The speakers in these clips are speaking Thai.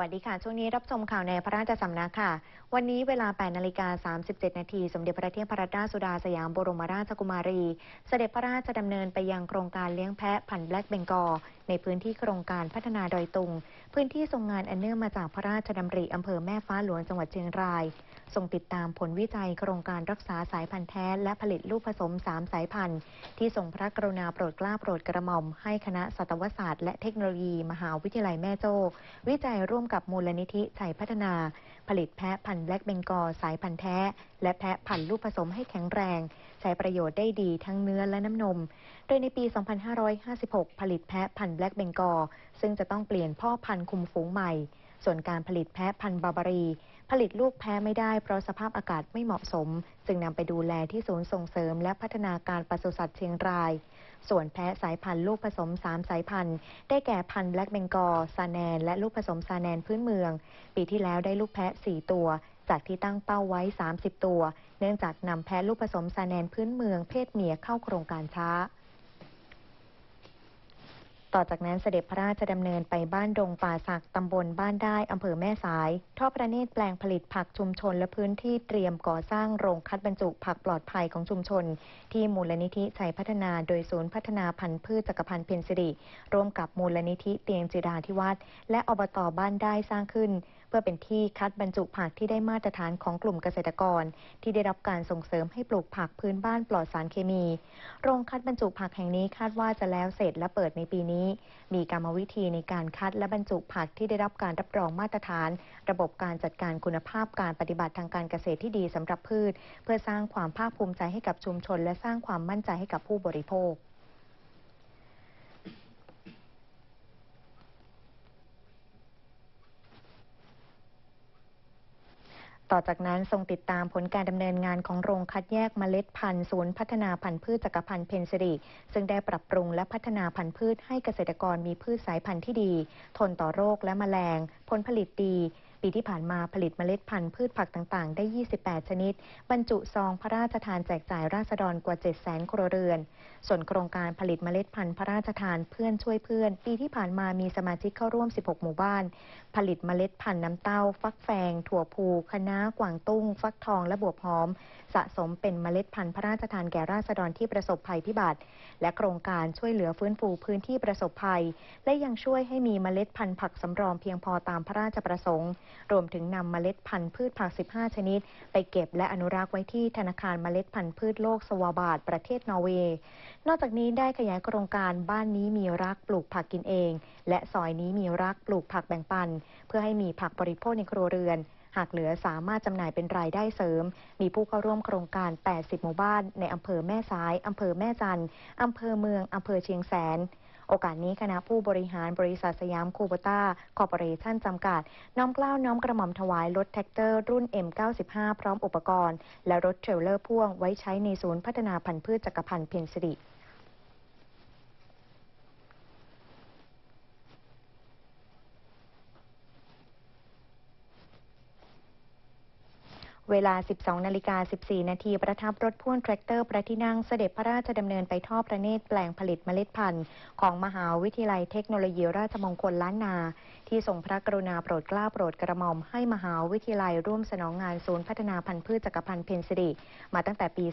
วัสดีค่ะ ช่วงนี้รับชมข่าวในพระราชสำนักค่ะ วันนี้เวลา 8 นาฬิกา 37 นาที สมเด็จพระเทพรัตนราชสุดาสยามบรมราชกุมารี เสด็จพระราชดำเนินไปยังโครงการเลี้ยงแพะพันธุ์แบล็กเบงกอลในพื้นที่โครงการพัฒนาดอยตุง พื้นที่ทรงงานอันเนื่องมาจากพระราชดำริอำเภอแม่ฟ้าหลวงจังหวัดเชียงรายทรงติดตามผลวิจัยโครงการรักษาสายพันธุ์แท้ และผลิตลูกผสม 3 สายพันธุ์ ที่ทรงพระกรุณาโปรดเกล้าโปรดกระหม่อมให้คณะสัตวศาสตร์และเทคโนโลยี มหาวิทยาลัยแม่โจ้วิจัยร่วมกับมูลนิธิชัยพัฒนา ผลิตแพะพันธุ์แบล็กเบงกอสายพันธุ์แท้ และแพะพันธุ์ลูกผสมให้แข็งแรง ใช้ประโยชน์ได้ดีทั้งเนื้อและน้ำนม โดยในปี 2556 ผลิตแพะพันธุ์แบล็กเบงกอซึ่งจะต้องเปลี่ยนพ่อพันธุ์คุมฝูงใหม่ ส่วนการผลิตแพะพันธุ์บาบารี ผลิตลูกแพะไม่ได้เพราะสภาพอากาศไม่เหมาะสม จึงนำไปดูแลที่ศูนย์ส่งเสริม และพัฒนาการปศุสัตว์เชียงราย ส่วนแพะสายพันธุ์ลูกผสม 3 สายพันธุ์ ได้แก่พันธุ์แบล็กเบงกอลซาแนน และลูกผสมซาแนนพื้นเมือง ปีที่แล้วได้ลูกแพะ 4 ตัว จากที่ตั้งเป้าไว้ 30 ตัว เนื่องจากนำแพะลูกผสมซาแนนพื้นเมืองเพศเมียเข้าโครงการช้า ต่อจากนั้นเสด็จพระราชดำเนินไปบ้านดงป่าศักตำบลบ้านได้อำเภอแม่สาย ทอดประเนตรแปลงผลิตผักชุมชนและพื้นที่เตรียมก่อสร้างโรงคัดบรรจุผักปลอดภัยของชุมชน ที่มูลนิธิชัยพัฒนาโดยศูนย์พัฒนาพันธุ์พืชจักรพันธ์เพนสิริร่วมกับมูลนิธิเตียงจิราธิวัฒน์และอบตบ้านได้สร้างขึ้น เพื่อเป็นที่คัดบรรจุผักที่ได้มาตรฐานของกลุ่มเกษตรกร ที่ได้รับการส่งเสริมให้ปลูกผักพื้นบ้านปลอดสารเคมี โรงคัดบรรจุผักแห่งนี้คาดว่าจะแล้วเสร็จและเปิดในปีนี้ มีกรรมวิธีในการคัดและบรรจุผักที่ได้รับการรับรองมาตรฐาน ระบบการจัดการคุณภาพการปฏิบัติทางการเกษตรที่ดีสำหรับพืช เพื่อสร้างความภาคภูมิใจให้กับชุมชน และสร้างความมั่นใจให้กับผู้บริโภค ต่อจากนั้นทรงติดตามผลการดำเนินงานของโรงคัดแยกเมล็ดพันธุ์ศูนย์พัฒนาพันธุ์พืชจักรพันธ์เพนสิริซึ่งได้ปรับปรุงและพัฒนาพันธุ์พืชให้เกษตรกรมีพืชสายพันธุ์ที่ดี ทนต่อโรคและแมลง ผลผลิตดี ปีที่ผ่านมาผลิตเมล็ดพันธุ์พืชผักต่างๆ ได้ 28 ชนิด บรรจุซองพระราชทานแจกจ่ายราษฎรกว่า 700,000 ครัวเรือน ส่วนโครงการผลิตเมล็ดพันธุ์พระราชทานเพื่อนช่วยเพื่อน ปีที่ผ่านมามีสมาชิกเข้าร่วม 16 หมู่บ้าน ผลิตเมล็ดพันธุ์น้ำเต้า ฟักแฟง ถั่วพูคะน้ากวางตุ้ง ฟักทอง และบวบหอม สะสมเป็นเมล็ดพันธุ์พระราชทานแก่ราษฎรที่ประสบภัยพิบัติ และโครงการช่วยเหลือฟื้นฟูพื้นที่ประสบภัย และยังช่วยให้มีเมล็ดพันธุ์ผักสำรองเพียงพอตามพระราชประสงค์รวมถึงนำเมล็ดพันธุ์พืชผัก 15 ชนิด ไปเก็บและอนุรักษ์ไว้ที่ธนาคารเมล็ดพันธุ์พืชโลกสวาบาทประเทศนอร์เวย์นอกจากนี้ได้ขยายโครงการบ้านนี้มีรักปลูกผักกินเอง และซอยนี้มีรักปลูกผักแบ่งปัน เพื่อให้มีผักบริโภคในครัวเรือนหากเหลือสามารถจำหน่ายเป็นรายได้เสริม มีผู้เข้าร่วมโครงการ 80 หมู่บ้าน ในอำเภอแม่สาย อำเภอแม่จัน อำเภอเมือง อำเภอเชียงแสน โอกาสนี้คณะผู้บริหารบริษัทสยามคูบต้าคอร์ปอเรชั่นจำกัด น้อมกล้าวน้อมกระหม่อมถวายรถแท็กเตอร์รุ่น M95 พร้อมอุปกรณ์ และรถเทรลเลอร์พ่วงไว้ใช้ในศูนย์พัฒนาพันธุ์พืชจักรพันธ์เพนสิริ เวลา 12 นาฬิกา 14 นาทีประทับรถพ่วงแทรกเตอร์ประที่นั่งเสด็จพระราชดำเนินไปทอดพระเนตรแปลงผลิตเมล็ดพันธุ์ ของมหาวิทยาลัยเทคโนโลยีราชมงคลล้านนา ที่ทรงพระกรุณาโปรดเกล้าโปรดกระหม่อมให้มหาวิทยาลัยร่วมสนองงานศูนย์พัฒนาพันธุ์พืชจักรพันธ์เพนสิริมาตั้งแต่ปี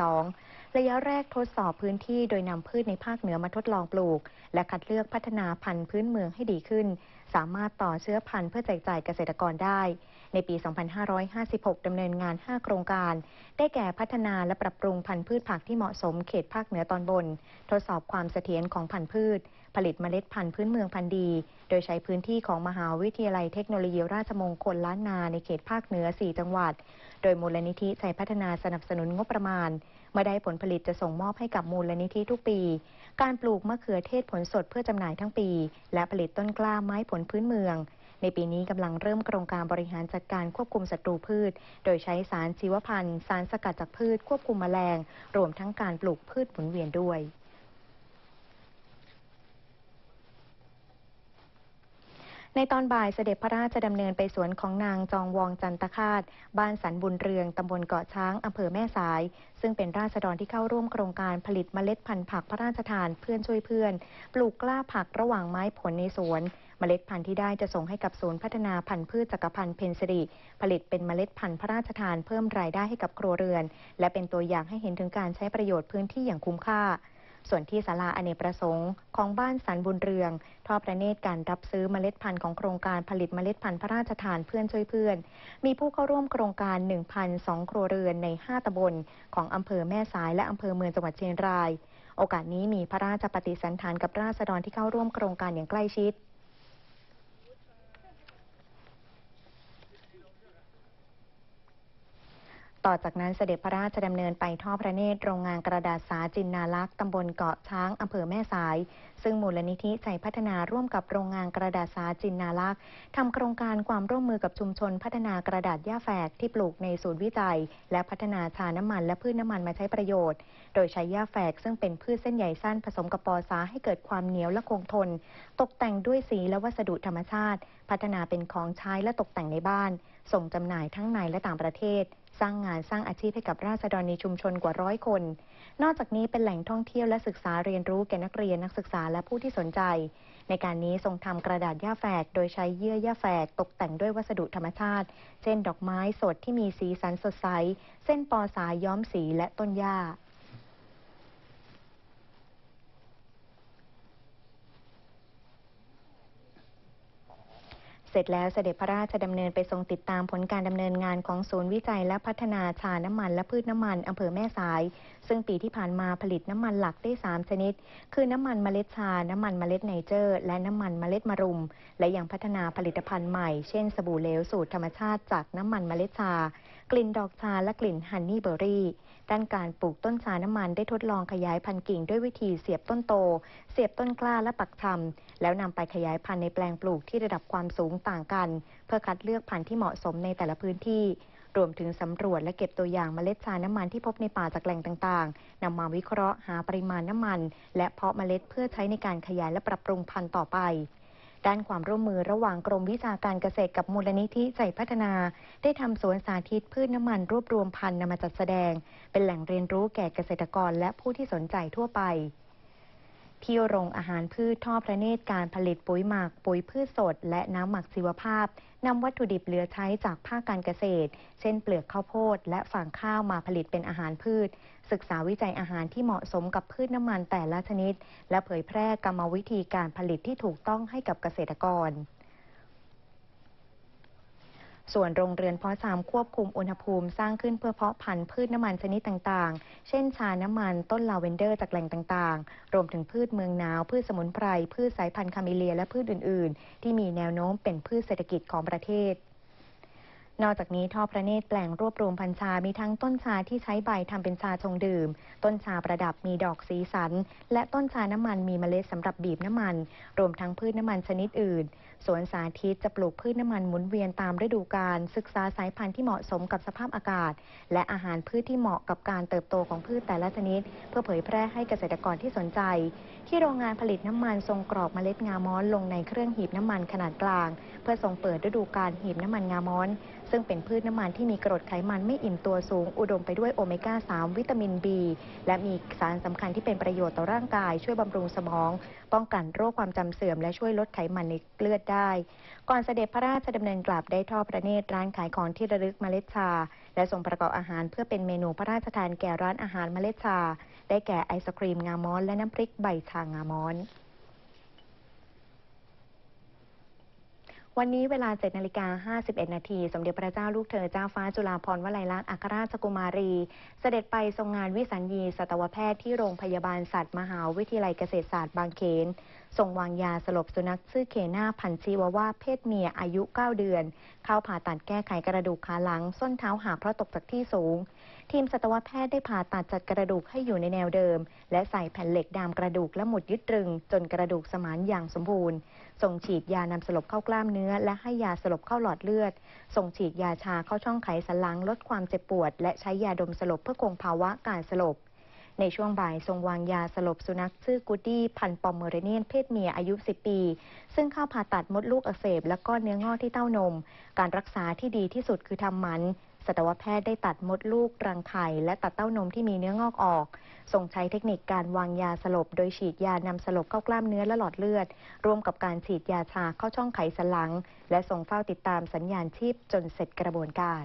2552 ระยะแรกทดสอบพื้นที่โดยนำพืชในภาคเหนือมาทดลองปลูก และคัดเลือกพัฒนาพันธุ์พื้นเมืองให้ดีขึ้น สามารถต่อเชื้อพันธุ์เพื่อแจกจ่ายเกษตรกรได้ ในปี 2556 ดำเนินงาน 5 โครงการ ได้แก่พัฒนาและปรับปรุงพันธุ์พืชผักที่เหมาะสมเขตภาคเหนือตอนบน ทดสอบความเสถียรของพันธุ์พืช ผลิตเมล็ดพันธุ์พื้นเมืองพันธุ์ดี โดยใช้พื้นที่ของมหาวิทยาลัยเทคโนโลยีราชมงคลล้านนาในเขตภาคเหนือ 4 จังหวัด โดยมูลนิธิชัยพัฒนาสนับสนุนงบประมาณเมื่อได้ผลผลิตจะส่งมอบให้กับมูลนิธิทุกปี การปลูกมะเขือเทศผลสดเพื่อจำหน่ายทั้งปี และผลิตต้นกล้าไม้ผลพื้นเมือง ในปีนี้กำลังเริ่มโครงการบริหารจัดการควบคุมศัตรูพืช โดยใช้สารชีวพันธุ์ สารสกัดจากพืชควบคุมแมลง รวมทั้งการปลูกพืชหมุนเวียนด้วยในตอนบ่ายเสด็จพระราชดำเนินไปสวนของนางจองวองจันตคาต บ้านสันบุญเรือง ตำบลเกาะช้าง อำเภอแม่สาย ซึ่งเป็นราษฎรที่เข้าร่วมโครงการผลิตเมล็ดพันธุ์ผักพระราชทานเพื่อนช่วยเพื่อน ปลูกกล้าผักระหว่างไม้ผลในสวน เมล็ดพันธุ์ที่ได้จะส่งให้กับศูนย์พัฒนาพันธุ์พืชจักรพันธ์เพนสิริผลิตเป็นเมล็ดพันธุ์พระราชทานเพิ่มรายได้ให้กับครัวเรือน และเป็นตัวอย่างให้เห็นถึงการใช้ประโยชน์พื้นที่อย่างคุ้มค่าส่วนที่ศาลาอเนกประสงค์ของบ้านสันบุญเรือง ทอดประเนตรการรับซื้อเมล็ดพันธุ์ของโครงการผลิตเมล็ดพันธุ์พระราชทานเพื่อนช่วยเพื่อน มีผู้เข้าร่วมโครงการ 1,002 ครัวเรือนใน 5ตำบลของอำเภอแม่สายและอำเภอเมืองจังหวัดเชียงราย โอกาสนี้มีพระราชปฏิสันถานกับราษฎรที่เข้าร่วมโครงการอย่างใกล้ชิด ต่อจากนั้นเสด็จพระราชดำเนินไปทอดพระเนตรโรงงานกระดาษสาจินนาลักษ์ตำบลเกาะช้างอำเภอแม่สาย ซึ่งมูลนิธิใจพัฒนาร่วมกับโรงงานกระดาษสาจินนาลักษ์ทำโครงการความร่วมมือกับชุมชนพัฒนากระดาษหญ้าแฝกที่ปลูกในศูนย์วิจัย และพัฒนาชาน้ำมันและพืชน้ำมันมาใช้ประโยชน์ โดยใช้หญ้าแฝกซึ่งเป็นพืชเส้นใหญ่สั้นผสมกับปอสาให้เกิดความเหนียวและคงทน ตกแต่งด้วยสีและวัสดุธรรมชาติ พัฒนาเป็นของใช้และตกแต่งในบ้าน ส่งจำหน่ายทั้งในและต่างประเทศ สร้างงานสร้างอาชีพให้กับราษฎรในชุมชนกว่าร้อยคน นอกจากนี้เป็นแหล่งท่องเที่ยวและศึกษาเรียนรู้แก่นักเรียนนักศึกษาและผู้ที่สนใจ ในการนี้ทรงทำกระดาษหญ้าแฝก โดยใช้เยื่อหญ้าแฝก ตกแต่งด้วยวัสดุธรรมชาติ เช่น ดอกไม้สดที่มีสีสันสดใส เส้นปอสายย้อมสีและต้นหญ้า เสร็จแล้วเสด็จพระราชดำเนินไปทรงติดตามผลการดำเนินงานของศูนย์วิจัยและพัฒนาชาน้ำมันและพืชน้ำมันอำเภอแม่สาย ซึ่งปีที่ผ่านมาผลิตน้ำมันหลักได้ 3 ชนิด คือน้ำมันเมล็ดชา น้ำมันเมล็ดไนเจอร์ และน้ำมันเมล็ดมะรุม และยังพัฒนาผลิตภัณฑ์ใหม่ เช่นสบู่เหลวสูตรธรรมชาติจากน้ำมันเมล็ดชา กลิ่นดอกชาและกลิ่นฮันนี่เบอร์รี่ ด้านการปลูกต้นชาน้ำมันได้ทดลองขยายพันธุ์กิ่งด้วยวิธีเสียบต้นโต เสียบต้นกล้าและปักชำแล้วนำไปขยายพันธุ์ในแปลงปลูกที่ระดับความสูงต่างกัน เพื่อคัดเลือกพันธุ์ที่เหมาะสมในแต่ละพื้นที่ รวมถึงสำรวจและเก็บตัวอย่างเมล็ดชาน้ำมันที่พบในป่าจากแหล่งต่างๆนำมาวิเคราะห์หาปริมาณน้ำมัน และเพาะเมล็ดเพื่อใช้ในการขยายและปรับปรุงพันธุ์ต่อไป ด้านความร่วมมือระหว่างกรมวิชาการเกษตรกับมูลนิธิใจพัฒนา ได้ทำสวนสาธิตพืชน้ำมันรวบรวมพันธุ์นำมาจัดแสดง เป็นแหล่งเรียนรู้แก่เกษตรกรและผู้ที่สนใจทั่วไป ที่โรงอาหารพืชท่อพระเนตรการผลิตปุ๋ยหมัก ปุ๋ยพืชสด และน้ำหมักชีวภาพนำวัตถุดิบเหลือใช้จากภาคการเกษตร เช่นเปลือกข้าวโพด และฝางข้าวมาผลิตเป็นอาหารพืช ศึกษาวิจัยอาหารที่เหมาะสมกับพืชน้ำมันแต่ละชนิด และเผยแพร่กรรมวิธีการผลิตที่ถูกต้องให้กับเกษตรกร ส่วนโรงเรือนเพาะชามควบคุมอุณหภูมิสร้างขึ้นเพื่อเพาะพันธุ์พืชน้ำมันชนิดต่างๆ เช่นชาน้ำมันต้นลาเวนเดอร์จากแหล่งต่างๆ รวมถึงพืชเมืองหนาว พืชสมุนไพร พืชสายพันธุ์คาเมเลียและพืชอื่นๆ ที่มีแนวโน้มเป็นพืชเศรษฐกิจของประเทศ นอกจากนี้ทอพระเนตรแปลงรวบรวมพันชา มีทั้งต้นชาที่ใช้ใบทำเป็นชาชงดื่ม ต้นชาประดับมีดอกสีสัน และต้นชาน้ำมันมีเมล็ดสำหรับบีบน้ำมัน รวมทั้งพืชน้ำมันชนิดอื่น สวนสาธิตจะปลูกพืชน้ำมันหมุนเวียนตามฤดูกาลศึกษาสายพันธุ์ที่เหมาะสมกับสภาพอากาศ และอาหารพืชที่เหมาะกับการเติบโตของพืชแต่ละชนิด เพื่อเผยแพร่ให้เกษตรกรที่สนใจ ที่โรงงานผลิตน้ำมันทรงกรอบเมล็ดงาม้อนลงในเครื่องหีบน้ำมันขนาดกลาง เพื่อทรงเปิดฤดูกาลหีบน้ำมันงาม้อน ซึ่งเป็นพืชน้ำมันที่มีกรดไขมันไม่อิ่มตัวสูง อุดมไปด้วยโอเมก้า 3 วิตามิน B และมีสารสำคัญที่เป็นประโยชน์ต่อร่างกาย ช่วยบำรุงสมอง ป้องกันโรคความจำเสื่อม และช่วยลดไขมันในเลือดได้ ก่อนเสด็จพระราชดำเนินกลับได้ทอดประเนตรร้านขายของที่ระลึกเมล็ดชาและส่งประกอบอาหารเพื่อเป็นเมนูพระราชทานแก่ร้านอาหารเมล็ดชา ได้แก่ไอศครีมงาม้อน และน้ำพริกใบชางาม้อนวันนี้เวลา 7นาฬิกา51 นาที สมเด็จพระเจ้าลูกเธอเจ้าฟ้าจุฬาภรณ์วลัยลักษณ์อัครราชกุมารี เสด็จไปทรงงานวิสัญญีสัตวแพทย์ที่โรงพยาบาลสัตว์ มหาวิทยาลัยเกษตรศาสตร์บางเขน ส่งวางยาสลบสุนัขชื่อเคน่าพันชีวาวาเพศเมียอายุ 9 เดือน เข้าผ่าตัดแก้ไขกระดูกขาหลัง ส้นเท้าหักเพราะตกจากที่สูง ทีมสัตวแพทย์ได้ผ่าตัดจัดกระดูกให้อยู่ในแนวเดิม และใส่แผ่นเหล็กดามกระดูกและหมุดยึดตรึง จนกระดูกสมานอย่างสมบูรณ์ ส่งฉีดยานำสลบเข้ากล้ามเนื้อ และให้ยาสลบเข้าหลอดเลือด ส่งฉีดยาชาเข้าช่องไขสันหลังลดความเจ็บปวด และใช้ยาดมสลบเพื่อคงภาวะการสลบ ในช่วงบ่ายทรงวางยาสลบสุนัขชื่อกูดี้พันปอมเมอเรเนียนเพศเมียอายุ 10 ปี ซึ่งเข้าผ่าตัดมดลูกอักเสบ และก้อนเนื้องอกที่เต้านม การรักษาที่ดีที่สุดคือทำหมันสัตวแพทย์ได้ตัดมดลูกรังไข่และตัดเต้านมที่มีเนื้องอกออกทรงใช้เทคนิคการวางยาสลบ โดยฉีดยานำสลบเข้ากล้ามเนื้อและหลอดเลือด ร่วมกับการฉีดยาชาเข้าช่องไขสันหลัง และทรงเฝ้าติดตามสัญญาณชีพจนเสร็จกระบวนการ